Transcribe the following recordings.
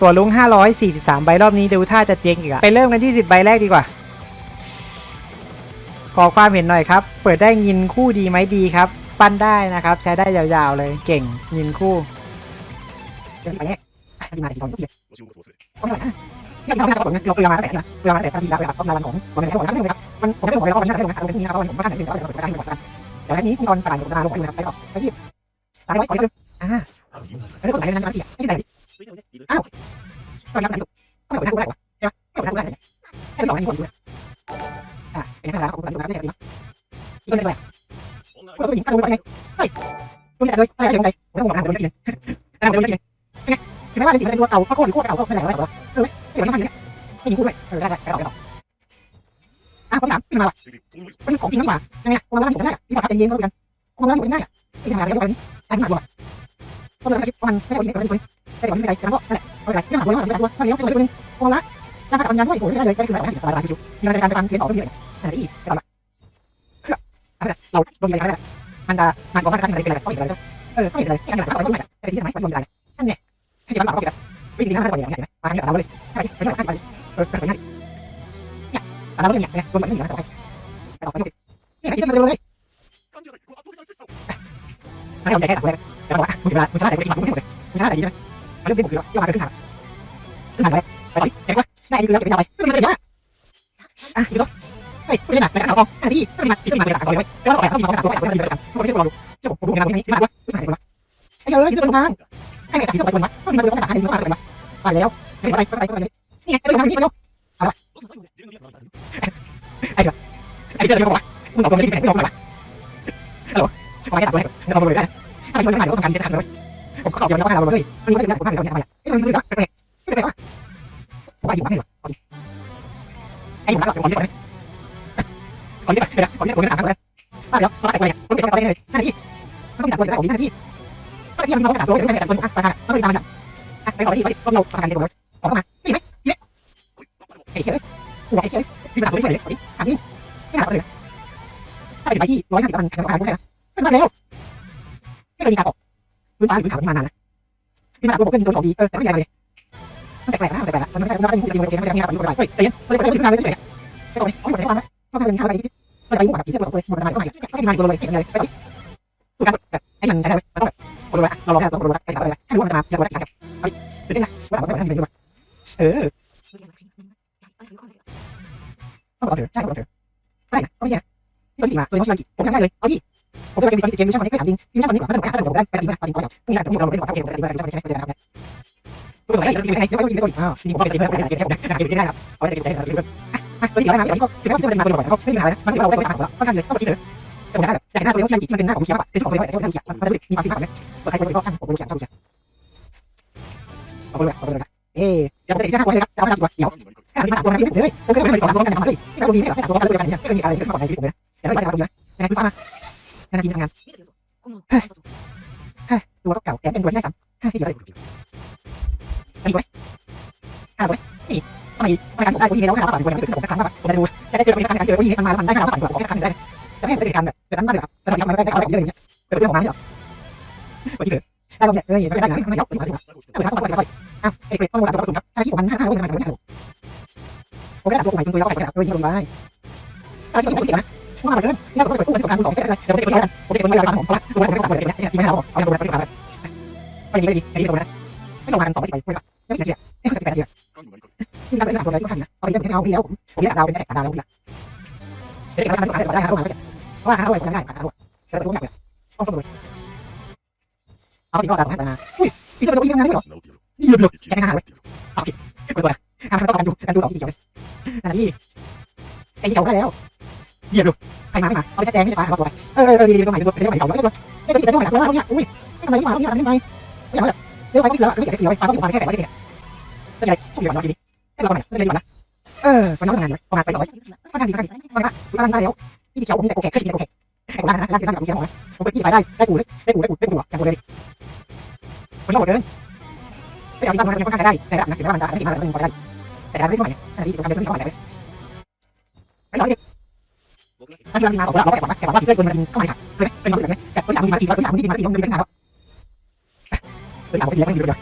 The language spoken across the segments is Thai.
ตัวลุง 543 ใบรอบนี้ดูท่าจะเจ๊งอีกอะไปเริ่มกันที่ 10 ใบแรกดีกว่า ขอความเห็นหน่อยครับ เปิดได้ยินคู่ดีไหมดีครับ ปั้นได้นะครับ ใช้ได้ยาวๆเลย เก่งยินคู่เดี๋ยวไปแรกดีมาสีทองเยก็ไม่ไหวนะเนี่ยที่เราไม่ได้ผลเนี่ยเราเปลืองมาตั้งแต่นะเปลืองมาตั้งแต่ตอนที่แล้วครับรางวัลของผมไม่ได้บอกนะไม่ได้ครับมันผมไม่ได้บอกเลยว่ามันไม่ได้ลงนะเอาเป็นนี้นะครับผมว่าขนาดนี้เราจะใช้หมดกันเดี๋ยวนี้ตอนประกาศผมจะมาลงไปดูนะไปต่อไปที่ตายไว้ก่อนเลยอ่าเฮ้ยคนไหนนั้นนะที่ไม่ใช่ไหน อ้าวตอนนี้ไหนสุก็ไม่เอาหน้ากูได้หรอใช่ไหมไม่เอาหน้ากูได้ไงไอ้สองอันนี้คนสุดอ่าเป็นขนาดของผมสุดนะไม่ใช่จริงอีกคนนึงไปกูจะไปยิงฆ่ากูไปไงเฮ้ยกูไม่ได้เลยไม่ได้ใจผมต้องบอกทางเดินทีนึงทางเดินทีนึงเป็นไงถึงแม้ว่าจริงๆเป็นตัวเก่าก็โคตรโคตรเก่าก็ไม่ได้หรอกเออเดี๋ยวมันทำอย่างนี้ไม่ยิงกูด้วยเออได้ได้ไปต่อไปต่ออะข้อสามขึ้นมาว่ะมันของจริงมากกว่ายังไงกูมาว่านผมได้ที่บอกใจเย็นก็แล้วกันกูมาว่านผมได้อะที่ทำงานอะไรก็ไปนี้อันนี้มาก กว่าก็เลยคิดว่ามันไม่ใช่คนนี้คนนี้แต่ก่อนไม่เป็นไรแล้วก็นั่นแหละไม่เป็นไรเรื่องหาตัวว่าตัวว่าเดี๋ยวตัวนึงกูมาละแล้วก็ทำงานด้วยโอ้ยได้เลยได้คือแบบอะไรอะไรชิวมีอะไรการไปฟังเรียนออกเรื่อยๆอะไรอีกไปต่อละอะไรเราโดนอะไรมันจะมันก็ว่าจะเป็นอะไรก็เห็นอะไรเออก็เห็นอะไรแค่นั้นแหละก็ไม่ได้แต่ที่ทำให้มันโดนอะไรนั่นเนี่ยที่มันหลอกก็เกิดวิธีนั้นมันจะเป็นอย่างไรมาเนี่ยเราเลยไปไปไปไปเออไปง่ายเนี่ยเราเนี่ยเนี่ยตัวมันนี่นะต่อไปไปต่อไปเนี่ยที่มันเร็วเลยให้เราแค่ตัดเลยแล้วบอกว่ามึงจะมึงจะได้แต่กูไม่หมดเลยมึงจะได้ดีใช่ไหมมันเริ่มเป็นบุกแล้วย่อมาขึ้นทางขึ้นทางไปไปไปเห็นปะได้ดีแล้วจะไปเอาไปไม่ได้เยอะอะดูเฮ้ยไม่ได้หนักแต่กระเป๋าอันนี้ไม่ได้หนักที่มันเป็นสามคนเลยแล้วต่อไปเขามีเขาหนักตัวไปเขาดีไปกันเขาไม่ใช่เราดูเจ้าผมดูงานนี้ที่มาด้วยที่มาคนละไอ้เอ้ยที่ตรงทางให้ไงจากที่ตรงไปคนละก็มีมาดูว่าหนักให้ดูว่ากันมาไปแล้วไปไปไปไปไปนี่ไงตรงทางนี้ไปแล้วเอาละไอ้เจ้าไอ้เจ้าเขาบอกว่ามึงตอบตรงนี้ไม่ตรงเลยฮัลโหลขอให้ตัดเลยไม่ต้องเลยได้ ถ้าไม่ช่วยไม่ได้ก็ต้องการที่จะทำเลยผมก็ตอบอย่างนี้ว่าเราเลยมันไม่ได้ผมว่าเราเนี่ยทำไมไอ้มันไม่ได้แปลกไม่ได้ว่าผมว่าอยู่บ้านนี่หรอไอ้อยู่บ้านเราเป็นคนที่ไหนคนที่ไหนคนที่คนที่ถามกันเลยป้าเดี๋ยวเราแต่งอะไรคนที่ทำอะไรเลยหน้าที่มันต้องมีแต่คนที่ได้ของหน้าที่ก็ที่มันมีคนที่ามตัวไม่ได้แต่คนอะประธานต้องมีตามมาอะไปต่อที่ก็เราประธานเดี๋ยวผมออกมานี่ไหมนี่ไอ้เชี่ยหัวไอ้เชี่ยมีปัญหาตัวนี้เลยอันนี้ไม่หาเลยถ้าไปที่ร้อยห้าสิบมันประธานผู้ใช่ไหม อพื้นเขาที่มานานแล้วที่มาตัวผมเป็นตัวของดีเออแต่ไม่ใช่อะไรมันแปลกๆนะแปลกๆมันไม่ใช่มันไม่ได้พูดจริงๆมันไม่ใช่มีการปฏิบัติเฮ้ยเฮ้ยมันไม่ได้พูดงานเลยเฉยๆไอ้ตัวนี้ไม่ได้พูดนะก็แค่มีข้าวไปที่มันจะไปมุ่งกับที่เสื้อตัวเลยมันจะมาก็ไม่ก็ที่มาตัวเลยเก็บเลยไปสุดการแบบไอ้มันใช้ได้มันต้องแบบคนรู้ละเราลองแล้วเรารู้ละไปถามอะไรให้รู้ว่ามันจะมาจะรู้ว่าจะจับเฮ้ยตื่นเต้นนะว่าถามว่มันจะเป็นยังไงเออต้องก่อนเถอะใช่ก่อนเถอะได้นะก็ไม่ใช่ที่ตัวที่มาส่วนที่ผมทำได้เลยเอาดิ ผมจะไปมีเกมมิชชั่นนี้ก็ถามจริงมิชชั่นนี้ก่อนถ้าผมถ้าผมได้ไปจริงไหมจริงก็อย่างนี่แหละผมเราเล่นก่อนเกมแต่จริงไม่ใช่ไม่ใช่ไม่ใช่นะครับตัวไหนตัวไหนยังไม่ต้องยิงไม่ต้องอ้าวซีผมเป็นทีมไม่ได้เกมเกมได้ครับเอาได้เกมได้ครับอะตัวที่อะไรมาอันนี้ก็ถึงแม้ว่าจะเป็นมาตัวบ่อยก็ไม่มีปัญหานะมันเราได้ตัวต่างๆแล้วก็ทำเลยก็คิดเลยแต่ผมได้แบบแต่หน้าตัวนี้ต้องเชียร์มันเป็นหน้าของเชียร์เป็นของเชียร์แต่ต้องเชียร์มันจะมีความที่มากเนี่ยตัวใครคนก็ช่างผมรู้จักช่างเชียร์เอาไปเลยเอาไปเลยเอ๊เดี๋ยวผมจะอีกสักคนเลยครับจะเอาไปทำตัวเดี๋ยวให้มันตัวนั้นเลยผมก็ไม่ได้สอนตัวกันทำเลยที่เราดีไม่หรอกให้ตัวกันเลยกันเนี่ยไม่มีอะไรขึ้นมาในชีวิตผมเลยแต่ไม่ได้ทำเลยนะคุณฟ้ามา งานทีมทำงานตัวก็เก่าแต่เป็นตัวที่ได้ซ้ำให้เยอะเลยอีกไว้อ่าไว้นี่ทำไมทำไมการได้กูยิงแล้วให้เราปั่นคนไม่ขึ้นผมสักครั้งว่าผมจะดูจะได้เจอมีการการเจอกูยิงมันมาแล้วมันได้ให้เราปั่นคนสักครั้งได้จะไม่เห็นเป็นการแบบแบบนั้นมากเลยครับแต่ตอนนี้มันได้ได้เอาแบบเยอะอย่างเงี้ยเป็นเรื่องของมาใช่หรอวันที่เกิดได้ลงเนี่ยเออไม่ได้ไม่ยอมไม่ยอมไม่ยอมไม่ยอมอ้าวไอ้เกรดต้องมาตัวผสมครับใช้ชีวิตมันห้าห้าวันทำไมถึงไม่ได้ผมก็ได้ตัวใหม่ซุยๆแล้วไปตัวยิงลงไปใช้ชีวิตไม่เกี่ยวนะ ว่ามาเกินนี่เราต้องไปตู้เป็นการสองเป็นอะไรเดี๋ยวผมจะไปตัวกันผมจะไปตัวกันผมเพราะว่าตัวผมไม่ต้องทำอะไรเนี่ยที่ไม่ให้เราเอาตัวไปตัวกันไม่ดีไม่ดีไอ้ที่ตัวนั้นไม่ลงมาสองไปไปไม่ไม่ใช่เสียไม่ใช่แปดเสียที่เราไปทำตัวอะไรก็ทำนะเอาไปไม่เอาพี่แล้วผมผมเรียกเราเป็นแตกตาเราละเด็กเราทำอะไรได้ครับเพราะว่าเราไปทำได้ครับแต่ตัวอย่างเนี่ยต้องสมุดเอาสิ่งที่เราทำให้มาอุ้ยพี่จะไปดูอีกงานได้หรอนี่เยอะใช่ไหมฮะโอเคตัวตัวอะมันต้องการดูการดูสองที่เขียวอันนี้ไอ้เขียวได้แล้ว เยี่ยมดูใครมาไม่มาเอาไปแสดงไม่ใช่ฟ้าเอาตัวไปเออเออดีดีตัวใหม่ตัวเป็นตัวใหม่เขาแล้วตัวไม่ได้ติดตัวใหม่ตัวเนี่ยอุ้ยทำไมไม่มาเนี่ยทำไมไม่ไม่อยากแบบเดี๋ยวไฟก็ติดแล้วไม่เสียเสียไฟฟ้าก็ติดไฟแค่แบบไม่ได้เนี่ยเป็นไงช่วงเดียวเราชีวิตให้เราทำไมไม่ได้ดีกว่านะเออวันนั้นทำงานอยู่ประมาณไปสองร้อยก็ทำดีก็ทำดีมาละมาละได้แล้วพี่เขียวผมมีแต่โกแขกขึ้นมีแต่โกแขกไอ้โกล่านะร้านที่ร้านกับมีเสียงหมอนะผมไปที่ไปได้ได้ปูเลยได้ปูได้ปูได้ปูหัวอย่างโกเลยมันต้องหมดเลยไม่เอาที่บ้านมันยังค่อนข้างใช้ได้ในระดับนะถึงแม้ว่ามันจะไม่ดีมากแต่มันยังพอใช้ได้แต่การไม่ใช่ใหม่อันนี้ตัวการเป็นเรื่องใหม่เลยไม่ร้อยดิ ถ้าเรามีมาสองเราเราแกบอกว่าแกบอกว่าพิเศษคนมันก็ไม่ขาดเลยเป็นความรู้สึกแบบนี้แบบตัวสามมีมาทีแล้วตัวสามมีมาทีต้องมีปัญหาแล้วตัวสามก็ดีแล้วไม่มีเลย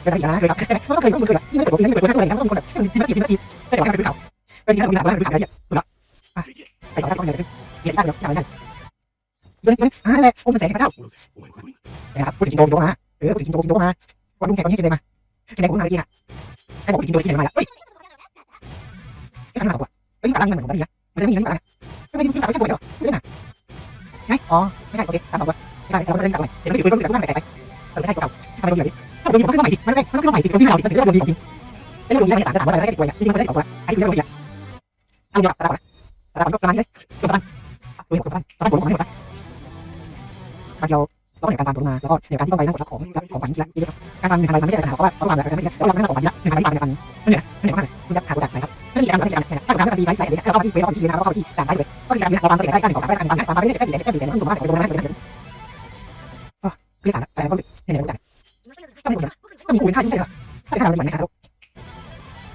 เคยทำอีกนะเคยทำใช่ไหมมันก็เคยมันเคยแบบยิ่งไม่เปิดตัวยิ่ไม่เปิดตัวอะไรนะมันก็แบบมีมาจีบมีมาจีบแต่ว่าไม่เป็นเขาเป็นที่เราเป็นที่เราเป็นที่เราเนี่ยถูกแล้วไอ้สองคนเนี่ยมีอะไรบ้างใช่ไหมใช่เรื่องนี้อ่าแหละโอ้มันแสงพระเจ้านะครับพูดถึงโจมโจมาเออพูดถึงโจมโจมาวันลุงแขกวันนี้เกิดอะไรมาเกิดอะไรผมมาจริงอะให้บอกจริงโดยที่ไหนมาเฮ้ยไม่ทำหนักกว่าเฮ้ยตาลังมันเหมือนผมนะมันจะมีเงินมา ไม่ได้ตาไม่ใช่ผมหรอกไม่ได้มาไงอ๋อไม่ใช่โอเคสามสองวะไม่ได้เราเล่นกันใหม่เดี๋ยวไม่ถือปืนก็ถือปืนแปลกไปเออไม่ใช่เก่าทำไมโดนแบบนี้ถ้าโดนยิงมันขึ้นใหม่สิไมันไม่มันขึ้นใหม่สิโดนที่เราติดโดนดีจริงไอ้โดนยิงไดีไม่สามสามวันอะไรได้ติดตัวเนี่ยจริงมันได้สองวันไอ้ที่เรื่องนี้เอาเดี๋ยวตาละตาละก็ประมาณนี้เลยตัวสั้นตัวสั้นสั้นผมผมให้หมดนะมาเดียวเราเห็นการตามผมมาแล้วก็เห็นการที่ต้องไปนั่งกดรับของของขวัญแล้วการทำหนึ่งอะไรมันไม่ใช่ปัญหาเพราะว่าต้องทำอะไรกันไม่ใช่แล้วเราไม่ต้องของขวัญละหนึ่งอะไรที่ทำกันไม่เหนื่อยไม่เหนื่อยมากเลยคุณจะหาตัวจากไหนครับ ไม่มีการไม่มีการถ้าการตีไว้ใส่เนี่ยเราเข้าที่เวลาที่นะเราเข้าที่ด่านใส่เลยก็คือการเราทำตัวได้การสองได้การทำได้ตามไปเรื่อยๆแค่สี่แค่สี่แค่สี่สมมติว่าผมโดนได้ก็คือสารแต่ก็เนี่ยเนี่ยต้องมีคนต้องมีคุณค่าที่ใช่ไหมถ้าทำอะไรเหมือนนะครับ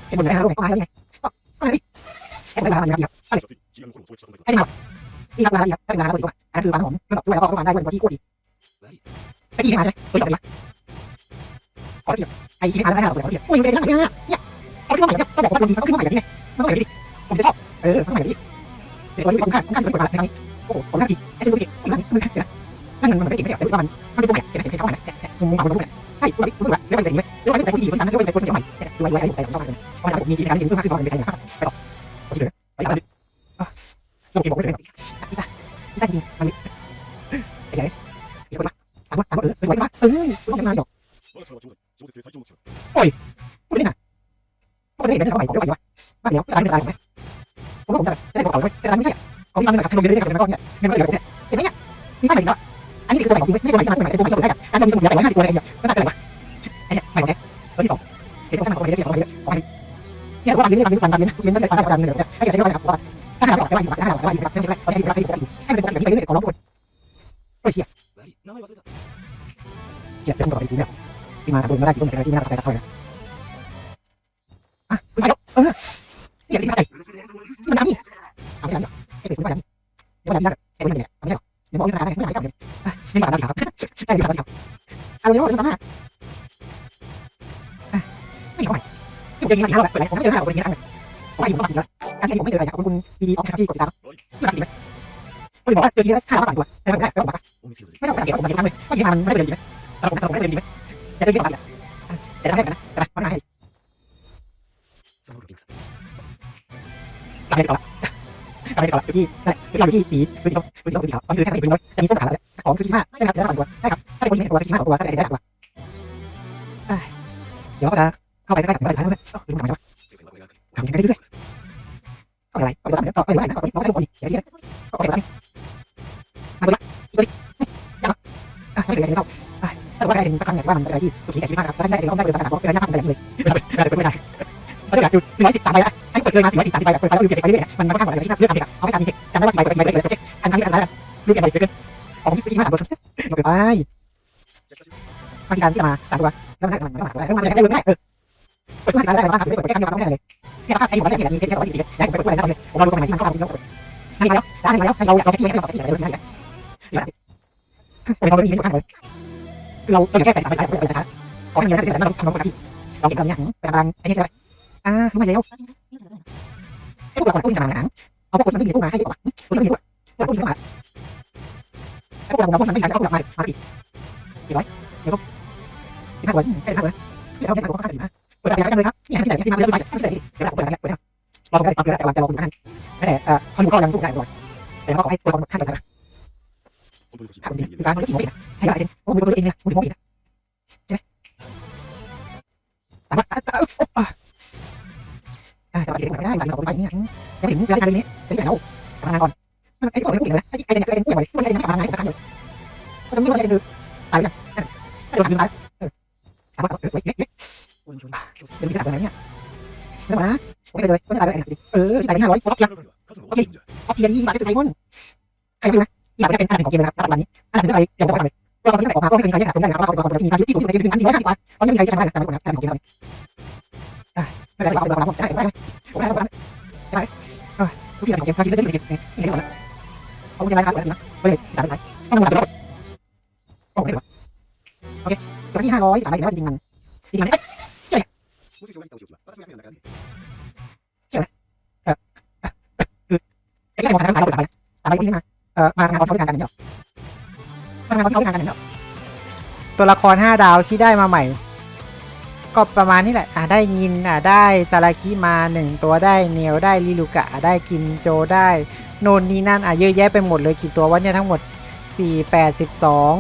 เป็นเหมือนนะครับก็มาแล้วไงก็ก็นี่แค่เวลามันะครับอะไรไอ้ที่มาที่รับร้านครับถ้าเป็นร้านก็ถือว่าอันคือร้านหอมเมื่อแบบด้วยแล้วก็วางได้ด้วยที่โคตรดีไอ้ที่มาใช่ไหมเฮ้ยจับดีปะขอเทียบไอ้ที่มาแล้วไม่ให้เราเลยขอเทียบโอ้ยไม่ได้ยังไงเนี่ย เขาที่มาแบบนี้ก็บอกว่าคนดีเขาขึ้นมาใหม่แบบนี้ไงมันต้องแบบนี้ผมจะชอบเออมันต้องแบบนี้เสร็จแล้วที่ผมคาดผมคาดสวยกว่าในครั้งนี้โอ้โหผมน่าจีไอ้ซิมซูกิผมน่ามันนั่นมันมันไม่ได้เก่งไม่ใช่แต่ว่ามันมันเป็นตัวใหม่เห็นไหมเห็นเข้ามาเนี่ยมุมมองมันรู้เนี่ยใช่รู้รู้รู้แล้วมันจะดีไหมรู้ว่าแต่ผู้หญิงคนนั้นรู้ว่าแต่คนเดียวใหม่เนี่ยดูไว้ไว้ไว้ผมชอบมันเพราะว่าผมมีชีวิตการเรียนรู้มากขึ้นมากขึ้นไปต่อไปต่อโอเคเลยไปต่อลงเกมบอกไม่ได้อีตาอีตาจริงมันไอ้ใหญ่อีกคนละถามว่าถามว่าเออสวยมากเออสวยมากหยอกพูดได้น่ะพูดได้เห็นเป็นเขาใหม่ของเดี๋ยวไปวะมาเดี๋ยวสารเป็นอะไรไหมผมว่าผมจะได้ของเขาด้วยแต่ไม่ใช่ของที่มันกับขนมเยอะๆกับเงินก้อนเนี่ยเงินก้อนเยอะเนี่ยเห็นไหมเนี่ยมีป้ายใหม่แล้วอันนี้คือตัวใหม่ของจริงไม่ใช่ตัวใหม่ที่มาตัวใหม่ตัวใหม่การทำมีสมุนไพรแต่ว่าห้าสิบตัวอะไรเนี่ยก็น่าจะอะไรวะไอ้เนี่ยใหม่ของแท้ตัวที่สองเห็นว่าช่างของเยอะๆของเยอะของเยอะเนี่ยว่าทำเรื่อยๆทำเรื่อยๆทำเรื่อยๆทำเรื่อยๆไม่ใช่ทำทำเรื่อยๆให้เกิดใช้เวลาครับว่าถ้าหาบอกได้ว่าอยู่ถ้าหาบอกได้ว่าอยู่ไม่ใช่ว่าให้อยู่ใช่ให้เป็นปกติไปเรื่อยๆของน้องคนโอ้ยเชี่ยเจ็บเป็นต่อไปกูเนี่ยที่มาสามตัวก็ได้สี่ตัวเป็นอะไรที่น่าประทับใจสักเท่าไหร่อะคุณไปแล้วเออ นี่อย่างที่น่าใจมันทำนี่เอาไม่ใช่ไอ้เป็ดคุณว่ายางนี้เดี๋ยวมันยากไอ้คนเนี่ยไม่ใช่หรอเดี๋ยวบอกนี่ขนาดไหนไม่อยากให้จับเลยอะนี่มาตาสีขาวใช่ดีตาสีขาวเอาเดี๋ยวเราจะทำหน้าอะไม่เข้าใหม่อยู่เก่งนะแบบผมไม่เจอหน้าคนนี้นะผมไม่อยู่ต้องมาจริงแล้วการใช้ผมไม่เจออะไรคุณคุณดีออฟชั่นซี่กดติดตามไม่มาจริงไหมคุณบอกว่าเจอจริงแล้วค่ามากกว่าตัวแต่ไม่ได้ไม่บอกว่าไม่ต้องสังเกตผมสังเกตครั้งเลยว่าจริงมันไม่ได้เลยจริงไหมแต่ผมแต่ผมไม่ได้เลยจริงไหมแต่เจอจริงแบบแต่ทำให้กันนะแต่มันไม่ให้ กลับไปก่อนกลับไปก่อนที่นั่นที่เราที่สีสีส้มสีส้มสีขาวมันคือแค่สีเป็นน้อยแต่มีเส้มขาวแล้วของซูชิมะใช่ครับจะได้ตัวใช่ครับถ้าเป็นคนที่เป็นตัวซูชิมะสองตัวก็ได้ได้ตัวเดี๋ยวก็จะเข้าไปใกล้กับท้ายแล้วเนี่ยดูมันทำไมวะทำยังไงได้ด้วยก็อะไรก็จะทำก็ไม่ได้นะก็ต้องใช้คนอีกเดี๋ยวที่ก็เก็บไว้มาตัวละตัวนี้ยังอะไม่ถึงจะเข้าถ้าว่าได้ถึงตะครั้งเนี่ยว่ามันเป็นอะไรที่สุดชีวิตมากครับถ้าได้ถึงต้องได้เป็นสถานก็เป็นระยะมันจะเลยไม่ได้ไม่ได้ไม่ไดูหนึ่งร้อยสิบสามใบละ ปิดเลยมาสี่ร้อยสิบสามสิบใบแบบเปิดไปแล้วดูเก็บไปเรื่อยๆมันมันก็ข้างหมดเลยที่เลือกทำเองเอาไม่ทำเองจำได้ว่ากี่ใบกี่ใบเลยเจ๊อันนั้นอันนั้นดูเก็บไปเกินของที่ซื้อมาสามตัวหมดไปบาทีการที่มาสามตัวแล้วมันมันมันมันจะได้เรื่องง่ายเออเปิดมาสิบได้ได้บ้างครับเปิดแค่ครั้งเดียวไม่ได้เลยเนี่ยถ้าไอ้หัวได้เห็นมีแค่ร้อยสี่สิบได้ผมไปเปิดตู้อะไรได้เลยผมเราดูตรงไหนที่มันเข้ามาที่เราเปิดให้มาแล้วได้มาแล้วให้เราเราจะที่ให้เราที่ไหนเราที่ไหนผมเราไม่มีข้างเลยเราเราแค่แปดสามใบใบใบช้าขอให้มีอะไรแต่เราทำเราปกติเราเก็บเราเนี่ยแต่บางไอ้นี่ใช่ไหมอ่ารู้ไหมแล้ว ไอ้พวกเราคนตู้มาหนังเอาพวกคนมันไม่มีตู้มาให้ดีกว่าคนไม่มีตู้ตู้ตู้มาไอ้พวกเราเราพวกมันไม่ใช่เอาพวกเรามามาสิกี่ร้อยเดี๋ยวสิบห้าวันแค่สิบห้าวันเดี๋ยวเอาแค่สามคนค่าสิบห้าเปิดอะไรกันเลยครับนี่ไหนที่ไหนที่มาเรื่องไฟที่ไหนที่เดี๋ยวเราเปิดอะไรเปิดรอผมได้ตอนเดือนแต่วันจะรอคุณท่านแต่เอ่อคนดูก็ยังสู้ได้ด้วยแต่เราขอให้ตัวคนห้าสิบครับครับจริงการมันก็ถึงหมดใช่ไหม จะมีขนาดไหนเนี่ยไม่มาไม่เลยไม่ตายเลยเออตายไปห้าร้อยออฟเทียนออฟเทียนยี่บาทจะใส่มุ่นใครไม่รู้นะยี่บาทจะเป็นอันหนึ่งของเกมนะครับณปัจจุบันนี้อันหนึ่งอะไรเดี๋ยวผมจะทำเลยตัวตอนนี้ตั้งแต่ออกมาก็ไม่เคยมีใครแย่งผมได้นะครับเพราะเขาเป็นคนที่มีการชีวิตที่สูงสุดในชีวิตหนึ่งพันสี่ร้อยห้าสิบบาทตอนนี้มีใครจะทำได้แต่ไม่หมดนะอันของเกมเราไม่ได้เราเอาเราได้ได้ผมได้ได้ได้ทุกอย่างของเกมชีวิตได้ที่สุดในในหมดแล้วเอาจะมาครับแล้วนะไปเลยสามสายต้องมาสามโอ้ไม่ได้โเอีกอย่างนึงใช่ใช่ไหมเออไอ้ที่มองทางซ้ายเราเปิดสามไปสามไปนี่มาเออมาทำงานเขาด้วยกันกันอย่างเงี้ยมาทำงานเขาด้วยกันกันอย่าเงี้ยตัวละครห้าดาวที่ได้มาใหม่ ก็ประมาณนี้แหละอะได้ยินอะได้ซาราคิมาหนึ่งตัวได้เนวได้ลิลูกะได้กิมโจได้โนนนี่นั่นอะเยอะแยะไปหมดเลยกี่ตัววะเนี่ยทั้งหมดสี่แปดสิบสอง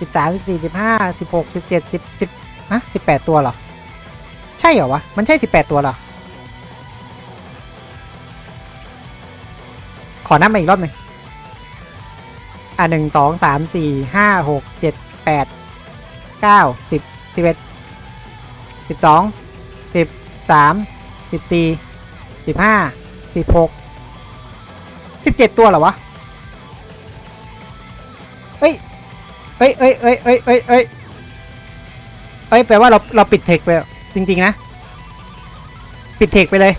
สิบสามสิบสี่สิบห้าสิบหกสิบเจ็ดสิ ฮะ18ตัวเหรอ ใช่เหรอวะ มันใช่18ตัวเหรอ ขอนับมาอีกรอบหนึ่งอะหนึ่งสองสามสี่ห้าหกเจ็ดแปดเก้าสิบสิบเอ็ดสิบสองสิบสามสิบสี่สิบห้าสิบหกสิบเจ็ดตัวเหรอวะเฮ้ยเอ้ยเอ้ยเอ้ยเอ้ยเอ้ย เอ้ยแปลว่าเราเราปิดเทคไปจริง ๆ นะ ปิดเทคไปเลย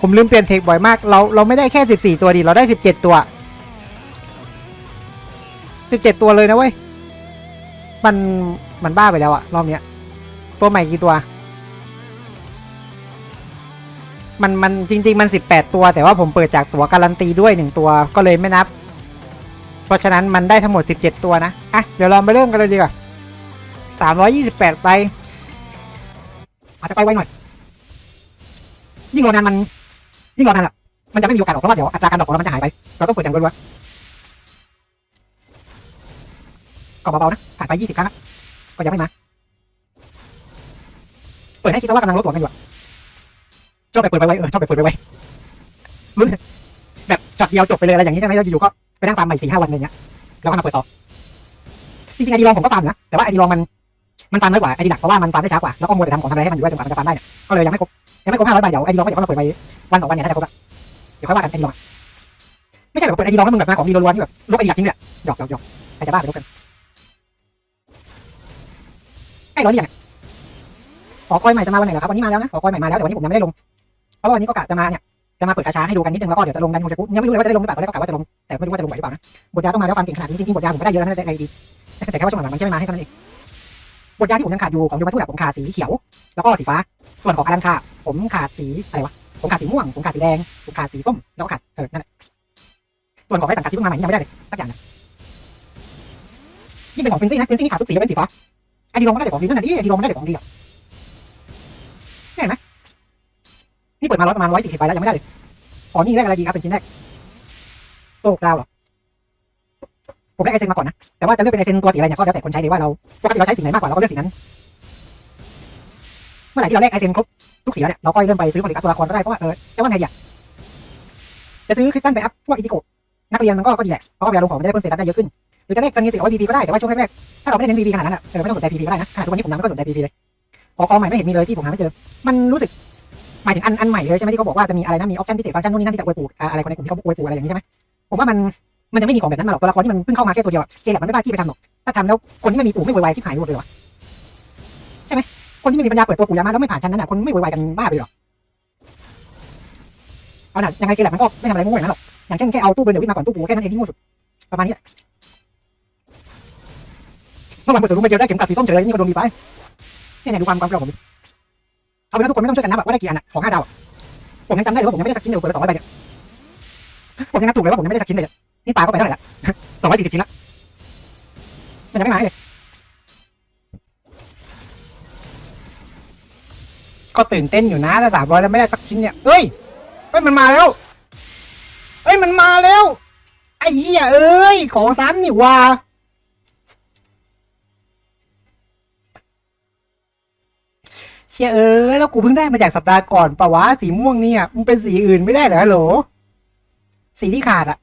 ผมลืมเปลี่ยนเทคบ่อยมาก เราเราไม่ได้แค่สิบสี่ตัวดิเราได้สิบเจ็ดตัวสิบเจ็ดตัวเลยนะเว้ย มันมันบ้าไปแล้วอะรอบเนี้ย ตัวใหม่กี่ตัว มันมันจริง ๆ มันสิบแปดตัว แต่ว่าผมเปิดจากตัวการันตีด้วยหนึ่งตัวก็เลยไม่นับ เพราะฉะนั้นมันได้ทั้งหมดสิบเจ็ดตัวนะ อะ เดี๋ยวเรามาเริ่มกันเลยดีกว่า สามร้อยยี่สิบแปดไปอาจจะไปไวหน่อย ยิ่งรอนานมัน ยิ่งรอนานอะ มันจะไม่มีโอกาสออกเพราะว่าเดี๋ยวอัตราการดอปของเรามันจะหายไป เราต้องเปิดอย่างรัวๆก็เบาๆนะ ผ่านไปยี่สิบครั้งก็ยังไม่มา เปิดให้คิดว่ากำลังลดตัวกันอยู่ชอบไปเปิดไวๆเออชอบไปเปิดไวๆลุ้นแบบช็อตเดียวจบไปเลยอะไรอย่างนี้ใช่ไหมแล้วอยู่ๆก็ไปนั่งฟาร์มใหม่สี่ห้าวันอะไรเงี้ยแล้วก็มาเปิดต่อจริงๆไอดีลองผมก็ฟาร์มนะแต่ว่าไอดีลองมัน มันฟาร์มน้อยกว่าไอดีหลักเพราะว่ามันฟาร์มได้ช้ากว่าแล้วก็มัวแต่ทำของทำอะไรให้มันอยู่ด้วยจนกว่ามันจะฟาร์มได้เนี่ยก็เลยยังไม่ครบยังไม่ครบห้าร้อยใบเดี๋ยวไอดีลองก็เดี๋ยวเขามาเปิดไปวันสองวันเนี่ยน่าจะครบละเดี๋ยวค่อยว่ากันไอดีลองอะไม่ใช่แบบเปิดไอดีลองแล้วมึงแบบมาของดีล้วนๆที่แบบลบไอดีหลักทิ้งเลยอะหยอกหยอกหยอกใครจะบ้าไปลบกันใกล้ร้อยเนี่ยขอคอยใหม่จะมาวันไหนเหรอครับวันนี้มาแล้วนะขอคอยใหม่มาแล้วแต่วันนี้ผมยังไม่ได้ลงเพราะว่าวันนี้ก็กะจะมาเนี่ยจะมาเปิดกาชาให้ดูกันนิดนึงแล้วก็เดี๋ยวจะลงดันคงจะกูยังไม่รู้เลยว่าจะได้ลงหรือเปล่าตอนแรกก็กะว่าจะลงแต่ไม่รู้ว่าจะลงไหวหรือเปล่านะบทยาต้องมาแล้วฟาร์มเก่งขนาดนี้จริงๆบทยาผมก็ได้เยอะแล้วนะได้ไอดีแต่แค่ว่าช่วงหลังมันแค่ไม่มาให้เท่านั้นเอง บทยาที่ผมยังขาดอยู่ของโยมาทูแบบผมขาดสีเขียว แล้วก็สีฟ้า ส่วนของอารันคาผมขาดสีอะไรวะ ผมขาดสีม่วง ผมขาดสีแดง ผมขาดสีส้ม แล้วก็ขาดเออนั่นแหละส่วนของไอ้สังกัดที่เพิ่งมาใหม่ยังไม่ได้เลยสักอย่างนะนี่เป็นของเพนซี่นะเพนซี่นี่ขาดทุกสีแล้วเป็นสีฟ้าไอดีลงไม่ได้เด็กของดีนั่นแหละดิไอดีลงไม่ได้เด็กของดีอะเห็นไหมนี่เปิดมาร้อยประมาณร้อยสี่สิบใบแล้วยังไม่ได้เลยอ๋อนี่แรกอะไรดีครับเป็นชิ้นแรกโต๊ะกราวเหรอ ผมได้ไอเซนมาก่อนนะ แต่ว่าจะเลือกเป็นไอเซนตัวสีอะไรเนี่ยก็แล้วแต่คนใช้เลยว่าเราปกติเราใช้สีไหนมากกว่าเราก็เลือกสีนั้น เมื่อไหร่ที่เราแลกไอเซนครบทุกสีแล้วเนี่ยเราก็เริ่มไปซื้อผลิตภัณฑ์ตัวละครก็ได้เพราะว่าเออจะว่าไงดีอะจะซื้อคริสตัลไปอัพพวกอิจิโกะนักเรียนมันก็ก็ดีแหละเพราะว่าเวลาลงของมันจะได้เพิ่มเศษได้เยอะขึ้นหรือจะเลขซันเงียสิเอาไว้พีพีก็ได้แต่ว่าช่วงแรกๆถ้าเราไม่ได้เน้นพีพีขนาดนั้นอะเออไม่ต้องสนใจพีพีก็ได้นะขนาดทุกวันนี้ผมยังไม่ก็สนใจพีพีเลยพอกอใหม่ไม่เห็นมีเลยที่ผมหาไม่เจอ มันรู้สึกหมายถึงอันอันใหม่เลยใช่ไหมที่เขาบอกว่าจะมีอะไรนะมีออปชั่นพิเศษฟังก์ชันนู่นนี่นั่นที่จะอวยปูดอะไรคนในกลุ่มที่เขาอวยปูอะไรอย่างนี้ใช่ไหมผมว่ามัน มันยังไม่มีของแบบนั้นมาหรอกตัวละครที่มันเพิ่งเข้ามาแค่ตัวเดียวเกมแบบมันไม่บ้าที่ไปทำหรอกถ้าทำแล้วคนที่ไม่มีปู่ไม่โวยวายชิบหายหมดเลยหรอใช่ไหมคนที่ไม่มีปัญญาเปิดตัวปู่ยามาแล้วไม่ผ่านชั้นนั้นอะคนไม่โวยวายกันบ้าไปหรอเอาหน่ะยังไงเกมแหละมันก็ไม่ทำอะไรโง่อย่างนั้นหรอกอย่างเช่นแค่เอาตู้เบอร์เดวิดมาก่อนตู้ปู่แค่นั้นเองที่โง่สุดประมาณนี้แหละเมื่อวานเปิดตัวรูปไปเจอได้เข็มกลัดสีส้มเฉยนี่ก็โดนดีไปเนี่ยเนี่ยดูความความเกลียดผมเอาเป็นว่าทุกคนไม่ต้องช่วยกันนับว่าได้กี่อันอะของห้าดาวผมยังจำได้เลยว่าผมยังไม่ได้สักชิ้นเลยผมเปิดสองร้อยใบเนี่ยผมยังนับถูกเลยว่าผมยังไม่ได้สักชิ้นเลย นี่ยนี่ปลาก็ไปเท่าไหร่ละสองร้อยสี่สิบชิ้นละมันยังไม่มาเลย ก็ตื่นเต้นอยู่นะถ้าสามร้อยแล้วไม่ได้สักชิ้นเนี่ยเอ้ยเอ้ยมันมาแล้วเอ้ยมันมาแล้ว ไอ้เหี้ยเอ้ย ของซ้ำนี่ว่าเชี่ยเอ้ยแล้วกูเพิ่งได้มาจากสัปดาห์ก่อนปะวะสีม่วงเนี่ยมันเป็นสีอื่นไม่ได้เหรอฮัลโหลสีที่ขาดอะ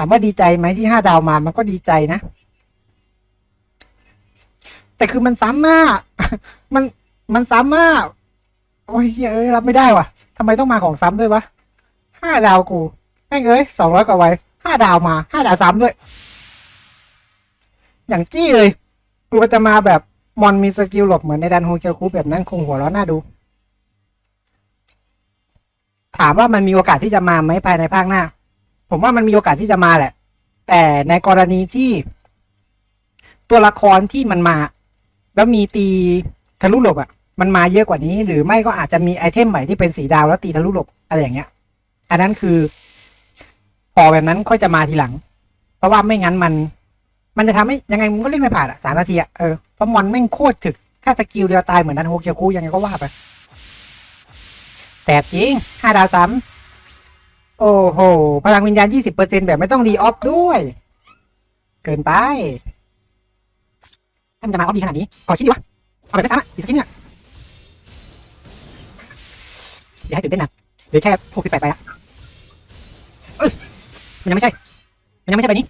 ามว่าดีใจไหมที่ห้าดาวมามันก็ดีใจนะ แต่คือมันซ้ำมากมันมันซ้ำมากโอ้ยเย้เอ้ยรับไม่ได้ว่ะทำไมต้องมาของซ้ำด้วยวะห้าดาวกูแม่งเอ้ยสองร้อยกว่าไว้ห้าดาวมาห้าดาวซ้ำด้วย อย่างจี้เลยกูจะมาแบบมอนมีสกิลหลบเหมือนในดันโฮเกียวคูแบบนั้นคงหัวร้อนน่าดู ถามว่ามันมีโอกาสที่จะมาไหมภายในภาคหน้า ผมว่ามันมีโอกาสที่จะมาแหละ แต่ในกรณีที่ ตัวละครที่มันมา แล้วมีตีทะลุหลบอะ มันมาเยอะกว่านี้ หรือไม่ก็อาจจะมีไอเทมใหม่ที่เป็นสีดาวแล้วตีทะลุหลบอะไรอย่างเงี้ย อันนั้นคือพอแบบนั้นค่อยจะมาทีหลัง เพราะว่าไม่งั้นมัน มันจะทำให้ยังไงมึงก็เล่นไม่ผ่านอะสามนาทีอะเออเพราะมอนแม่งโคตรถึก ถ้าสกิลเดียวตายเหมือนดันโฮเคียวคูยังไงก็ว่าไปแสบจริงห้าดาวซ้ำ โอ้โห พลังวิญญาณยี่สิบเปอร์เซ็นแบบไม่ต้องรีออฟด้วย เกินไปถ้ามันจะมาออฟดีขนาดนี้ ขอชิ้นดีวะ เอาแบบไม่ซ้ำอะอีกชิ้นเนี่ยอย่าให้ตื่นเต้นนะหลือแค่หกสิบแปดไปละเอ้ยมันยังไม่ใช่ มันยังไม่ใช่ใบนี้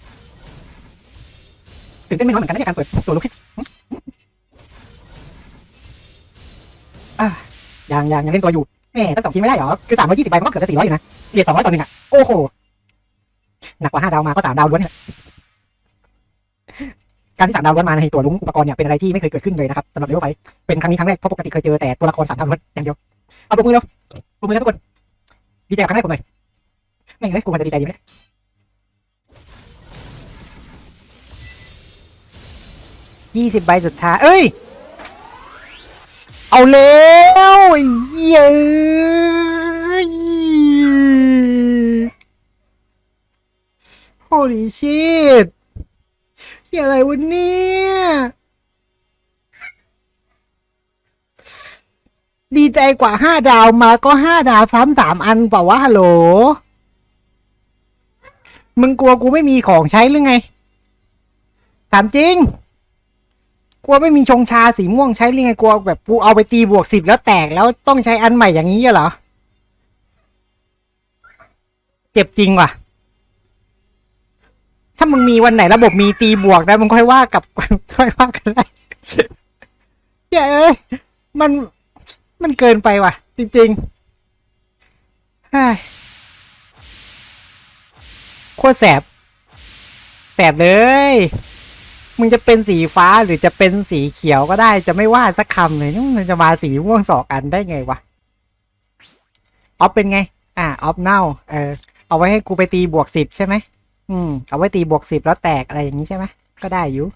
ตื่นเต้นไม่น้อยเหมือนกันนะในการเปิดตัวลุกอะยังยังยังเล่นตัวอยู่ แหม่ตั้งสองชิ้นไม่ได้เหรอ คือสามร้อยยี่สิบใบมันก็เกือบจะสี่ร้อยอยู่นะเหรียญสองร้อยต่อหนึ่งอะ โอ้โห หนักกว่าห้าดาวมาก็สามดาวล้วนเนี่ยการที่สามดาวล้วนมาในตัวลุงอุปกรณ์เนี่ยเป็นอะไรที่ไม่เคยเกิดขึ้นเลยนะครับสำหรับเลเวลไฟเป็นครั้งนี้ครั้งแรกเพราะปกติเคยเจอแต่ตัวละครสามดาวล้วนอย่างเดียว เอาปรบมือเร็วปรบมือแล้วทุกคน ดีใจกับครั้งแรกผมเลยไม่งเลยกูมันจะดีใจดีไหมยี่สิบใบสุดท้าย เอ้ย เอาแล้วเหี้ยเอ้ย Holy shit เหี้ยอะไรวะเนี่ยดีใจกว่าห้าดาวมาก็ห้าดาวซ้ำสามอันเปล่าวะฮัลโหล มึงกลัวกูไม่มีของใช้หรือไง ถามจริง กลัวไม่มีชงชาสีม่วงใช้หรือไงกลัวแบบกูเอาไปตีบวกสิบแล้วแตกแล้วต้องใช้อันใหม่อย่างนี้เหรอ เจ็บจริงว่ะ ถ้ามึงมีวันไหนระบบมีตีบวกนะมึงค่อยว่ากับค่อยว่ากันได้เย้ยเอ้ยมันมันเกินไปว่ะ จริงๆโคตรแสบ แสบเลย มึงจะเป็นสีฟ้าหรือจะเป็นสีเขียวก็ได้ จะไม่ว่าสักคำเลยมันจะมาสีม่วงสองอันได้ไงวะออฟเป็นไง อ่าออฟเน่าเออเอาไว้ให้กูไปตีบวกสิบใช่ไหมอืม เอาไว้ตีบวกสิบแล้วแตกอะไรอย่างนี้ใช่ไหมก็ได้อยู่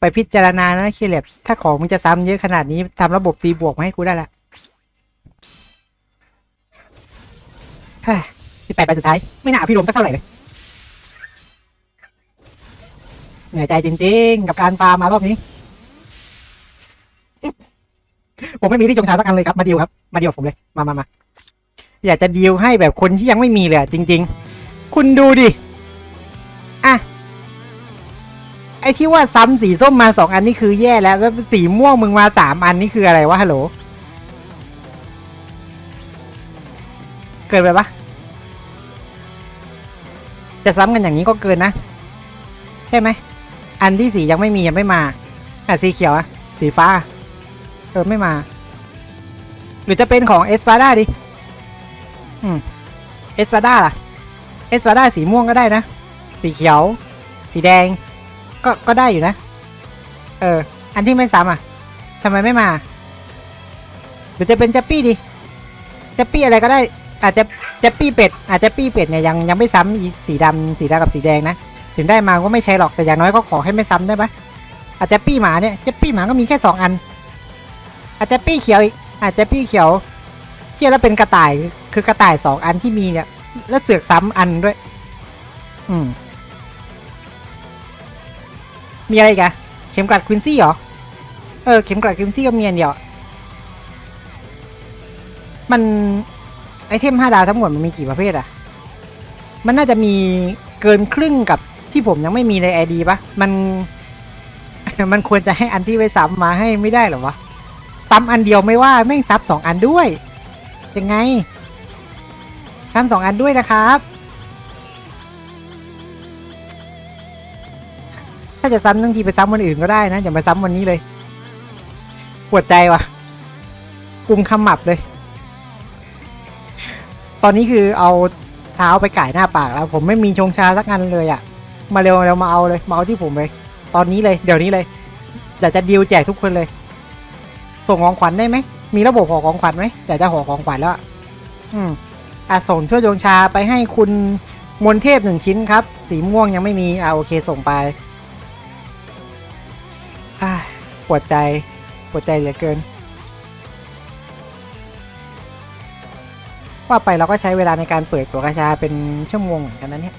ไปพิจารณานะเคเลบถ้าของมึงจะซ้ำเยอะขนาดนี้ทำระบบตีบวกมาให้กูได้ละฮ้ยสิบแปดใบสุดท้าย ไม่น่าพี่รวมสักเท่าไหร่เลย เหนื่อยใจจริง ๆ กับการฟาร์มมารอบนี้ ผมไม่มีที่จงชาสักอันเลยครับมาดีลครับ มาดีลผมเลย มามามาอยากจะดีลให้แบบคนที่ยังไม่มีเลยจริง ๆ คุณดูดิอะไอที่ว่าซ้ำสีส้มมาสองอันนี่คือแย่แล้วแล้วสีม่วงมึงมาสามอันนี่คืออะไรวะฮัลโหลเกินไปปะจะซ้ำกันอย่างนี้ก็เกินนะ ใช่ไหม อันที่สียังไม่มียังไม่มาอะสีเขียวอะสีฟ้า เออ ไม่มา หรือจะเป็นของเอสปาด้าดิ อืมเอสปาด้าล่ะเอสปาด้าสีม่วงก็ได้นะ สีเขียว สีแดง ก็ก็ได้อยู่นะ เออ อันที่ไม่ซ้ำอะทำไมไม่มา หรือจะเป็นจัปปี้ดิจัปปี้อะไรก็ได้อาจจะจัปปี้เป็ดอาจจะปี้เป็ดเนี่ยยังยังไม่ซ้ำสีดำสีดำกับสีแดงนะ ถึงได้มาก็ไม่ใช่หรอกแต่อย่างน้อยก็ขอให้ไม่ซ้ำได้ปะอาจจะปี้หมาเนี่ยจัปปี้หมาก็มีแค่สองอัน อาจจะปี้เขียวอีกอาจจะปี้เขียวเชื่อแล้วเป็นกระต่ายคือกระต่ายสองอันที่มีเนี่ย แล้วเสือกซ้ำอันด้วย อืม มีอะไรกอะเข็มกลัดควินซี่เหรอเออเข็มกลัดควินซี่ก็มีอันเดียวมันไอเทมห้าดาวทั้งหมดมันมีกี่ประเภทอะมันน่าจะมีเกินครึ่งกับ ที่ผมยังไม่มีในไอดีปะมัน มันควรจะให้อันที่ไว้ซ้ำมาให้ไม่ได้หรอวะซ้ำอันเดียวไม่ว่าแม่งซับสองอันด้วย ยังไงซ้ำสองอันด้วยนะครับ ถ้าจะซ้ำทั้งทีไปซ้ำวันอื่นก็ได้นะ อย่ามาซ้ำวันนี้เลย ปวดใจว่ะกุมขมับเลย ตอนนี้คือเอาเท้าไปก่ายหน้าปากแล้ว ผมไม่มีชงชาสักอันเลยอะ่ะ มาเร็วเร็วมาเอาเลยมาเอาที่ผมเลย ตอนนี้เลยเดี๋ยวนี้เลยอยากจะดีลแจกทุกคนเลย ส่งของขวัญได้ไหมมีระบบห่อของขวัญไหมอยากจะห่อของขวัญแล้วอืมอะส่งช่วยชงชาไปให้คุณมนเทพหนึ่งชิ้นครับ สีม่วงยังไม่มีอะโอเคส่งไปอ่าปวดใจปวดใจเหลือเกิน ว่าไปเราก็ใช้เวลาในการเปิดตัวกระชาเป็นชั่วโมงเหมือนกันนะเนี่ย